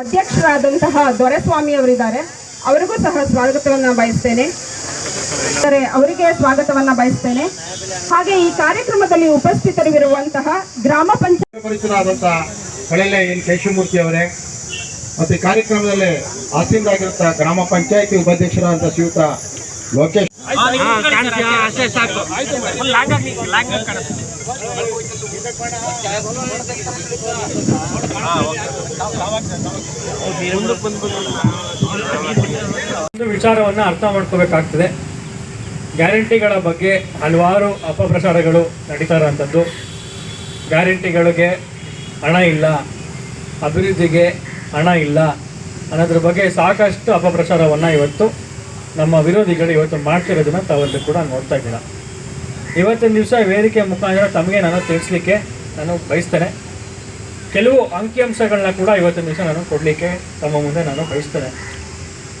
ಅಧ್ಯಕ್ಷರಾದಂತಹ ದೊರೆಸ್ವಾಮಿ ಅವರಿದ್ದಾರೆ. ಅವರಿಗೂ ಸಹ ಸ್ವಾಗತವನ್ನ ಬಯಸ್ತೇನೆ. ಅವರಿಗೆ ಸ್ವಾಗತವನ್ನ ಬಯಸ್ತೇನೆ. ಹಾಗೆ ಈ ಕಾರ್ಯಕ್ರಮದಲ್ಲಿ ಉಪಸ್ಥಿತರಿರುವಂತಹ ಗ್ರಾಮ ಪಂಚಾಯತ್ ಪರಿಚಯರಾದಂತಹ ಕಳೆಲೆ ಎನ್ ಕೇಶವಮೂರ್ತಿ ಅವರೇ, ಮತ್ತು ಕಾರ್ಯಕ್ರಮದಲ್ಲಿ ಆಸೀನರಾಗಿರುತ್ತ ಗ್ರಾಮ ಪಂಚಾಯತಿ ಉಪಾಧ್ಯಕ್ಷರಾದಂಥ ಶ್ರೀಯುತ ಲೋಕೇಶ್ ಒಂದು ವಿಚಾರವನ್ನು ಅರ್ಥ ಮಾಡ್ಕೋಬೇಕಾಗ್ತದೆ. ಗ್ಯಾರಂಟಿಗಳ ಬಗ್ಗೆ ಹಲವಾರು ಅಪಪ್ರಚಾರಗಳು ನಡೀತಾ ಇರೋಂಥದ್ದು ಗ್ಯಾರಂಟಿಗಳಿಗೆ ಹಣ ಇಲ್ಲ ಅಭಿವೃದ್ಧಿಗೆ ಹಣ ಇಲ್ಲ ಅನ್ನೋದ್ರ ಬಗ್ಗೆ ಸಾಕಷ್ಟು ಅಪಪ್ರಚಾರವನ್ನು ಇವತ್ತು ನಮ್ಮ ವಿರೋಧಿಗಳು ಇವತ್ತು ಮಾಡ್ತಿರೋದನ್ನ ತಾವೆಲ್ಲರೂ ಕೂಡ ನೋಡ್ತಾ ಇದ್ದೀರ. ಇವತ್ತಿನ ದಿವಸ ವೇದಿಕೆ ಮುಖಾಂತರ ತಮಗೆ ನಾನು ತಿಳಿಸ್ಲಿಕ್ಕೆ ನಾನು ಬಯಸ್ತೇನೆ. ಕೆಲವು ಅಂಕಿಅಂಶಗಳನ್ನ ಕೂಡ ಇವತ್ತಿನ ದಿವಸ ನಾನು ಕೊಡಲಿಕ್ಕೆ ತಮ್ಮ ಮುಂದೆ ನಾನು ಬಯಸ್ತೇನೆ.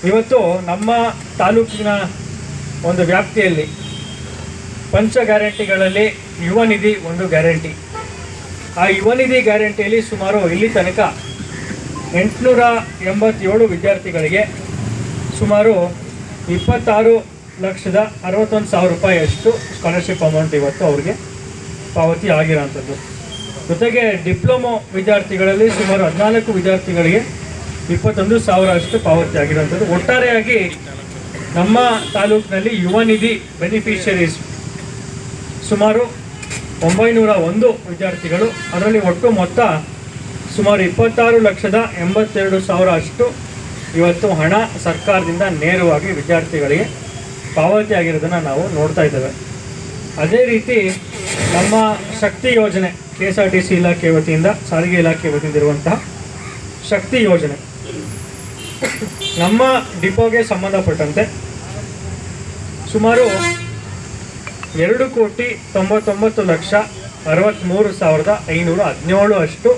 ಇವತ್ತು ನಮ್ಮ ತಾಲೂಕಿನ ಒಂದು ವ್ಯಾಪ್ತಿಯಲ್ಲಿ ಪಂಚ ಗ್ಯಾರಂಟಿಗಳಲ್ಲಿ ಯುವ ನಿಧಿ ಒಂದು ಗ್ಯಾರಂಟಿ. ಆ ಯುವ ನಿಧಿ ಗ್ಯಾರಂಟಿಯಲ್ಲಿ ಸುಮಾರು ಇಲ್ಲಿ ತನಕ ಎಂಟುನೂರ ಎಂಬತ್ತೇಳು ವಿದ್ಯಾರ್ಥಿಗಳಿಗೆ ಸುಮಾರು ಇಪ್ಪತ್ತಾರು ಲಕ್ಷದ ಅರವತ್ತೊಂದು ಸಾವಿರ ರೂಪಾಯಿಯಷ್ಟು ಸ್ಕಾಲರ್ಶಿಪ್ ಅಮೌಂಟ್ ಇವತ್ತು ಅವ್ರಿಗೆ ಪಾವತಿ ಆಗಿರೋಂಥದ್ದು. ಜೊತೆಗೆ ಡಿಪ್ಲೊಮೊ ವಿದ್ಯಾರ್ಥಿಗಳಲ್ಲಿ ಸುಮಾರು ಹದಿನಾಲ್ಕು ವಿದ್ಯಾರ್ಥಿಗಳಿಗೆ ಇಪ್ಪತ್ತೊಂದು ಸಾವಿರ ಅಷ್ಟು ಪಾವತಿ ಆಗಿರೋಂಥದ್ದು. ಒಟ್ಟಾರೆಯಾಗಿ ನಮ್ಮ ತಾಲೂಕಿನಲ್ಲಿ ಯುವ ನಿಧಿ ಬೆನಿಫಿಷರೀಸ್ ಸುಮಾರು ಒಂಬೈನೂರ ಒಂದು ವಿದ್ಯಾರ್ಥಿಗಳು. ಅದರಲ್ಲಿ ಒಟ್ಟು ಮೊತ್ತ ಸುಮಾರು ಇಪ್ಪತ್ತಾರು ಲಕ್ಷದ ಎಂಬತ್ತೆರಡು ಸಾವಿರ ಅಷ್ಟು ಇವತ್ತು ಹಣ ಸರ್ಕಾರದಿಂದ ನೇರವಾಗಿ ವಿದ್ಯಾರ್ಥಿಗಳಿಗೆ ಪಾವತಿ ಆಗಿರೋದನ್ನು ನಾವು ನೋಡ್ತಾ ಇದ್ದೇವೆ. ಅದೇ ರೀತಿ ನಮ್ಮ ಶಕ್ತಿ ಯೋಜನೆ K S R T C ಇಲಾಖೆ ವತಿಯಿಂದ, ಸಾರಿಗೆ ಇಲಾಖೆ ವತಿಯಿಂದ ಇರುವಂತಹ ಶಕ್ತಿ ಯೋಜನೆ. ನಮ್ಮ ಡಿಪೋಗೆ ಸಂಬಂಧಪಟ್ಟಂತೆ ಸುಮಾರು ಎರಡು ಕೋಟಿ ತೊಂಬತ್ತೊಂಬತ್ತು ಲಕ್ಷ ಅರವತ್ತ್ಮೂರು ಸಾವಿರದ ಐನೂರ ಹದಿನೇಳು ಅಷ್ಟು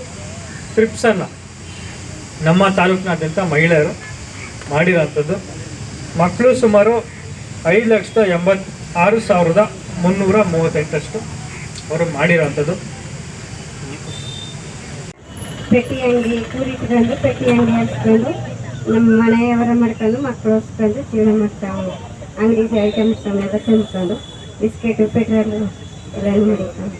ಟ್ರಿಪ್ಸನ್ನು ನಮ್ಮ ತಾಲೂಕಿನಾದ್ಯಂತ ಮಹಿಳೆಯರು ಮಾಡಿರೋಂಥದ್ದು ಮಕ್ಕಳು ಸುಮಾರು ಐದು ಲಕ್ಷದ ಎಂಬತ್ ಆರು ಸಾವಿರದ ಮುನ್ನೂರ ಮೂವತ್ತೆಂಟಷ್ಟು ಅವರು ಮಾಡಿರೋಂಥದ್ದು ಪೆಟ್ಟಿ ಅಂಗಡಿ ಕೂರಿಟ್ಕೊಂಡು ಪೆಟ್ಟಿ ಅಂಗಡಿ ಹಚ್ಕೊಂಡು ನಮ್ಮ ಮನೆಯವರ ಮಾಡ್ಕೊಂಡು ಮಕ್ಕಳು ಹೊಸ್ಕೊಂಡು ಜೀವನ ಮಾಡ್ತಾವೆ ಅಂಗಡಿ ಐಟಮ್ಸ್ ಎಲ್ಲ ತುಂಬಿಕೊಂಡು ಬಿಸ್ಕೆಟು, ಪೆಟ್ರೋಲು ಎಲ್ಲ ಮಾಡಿಕೊಂಡು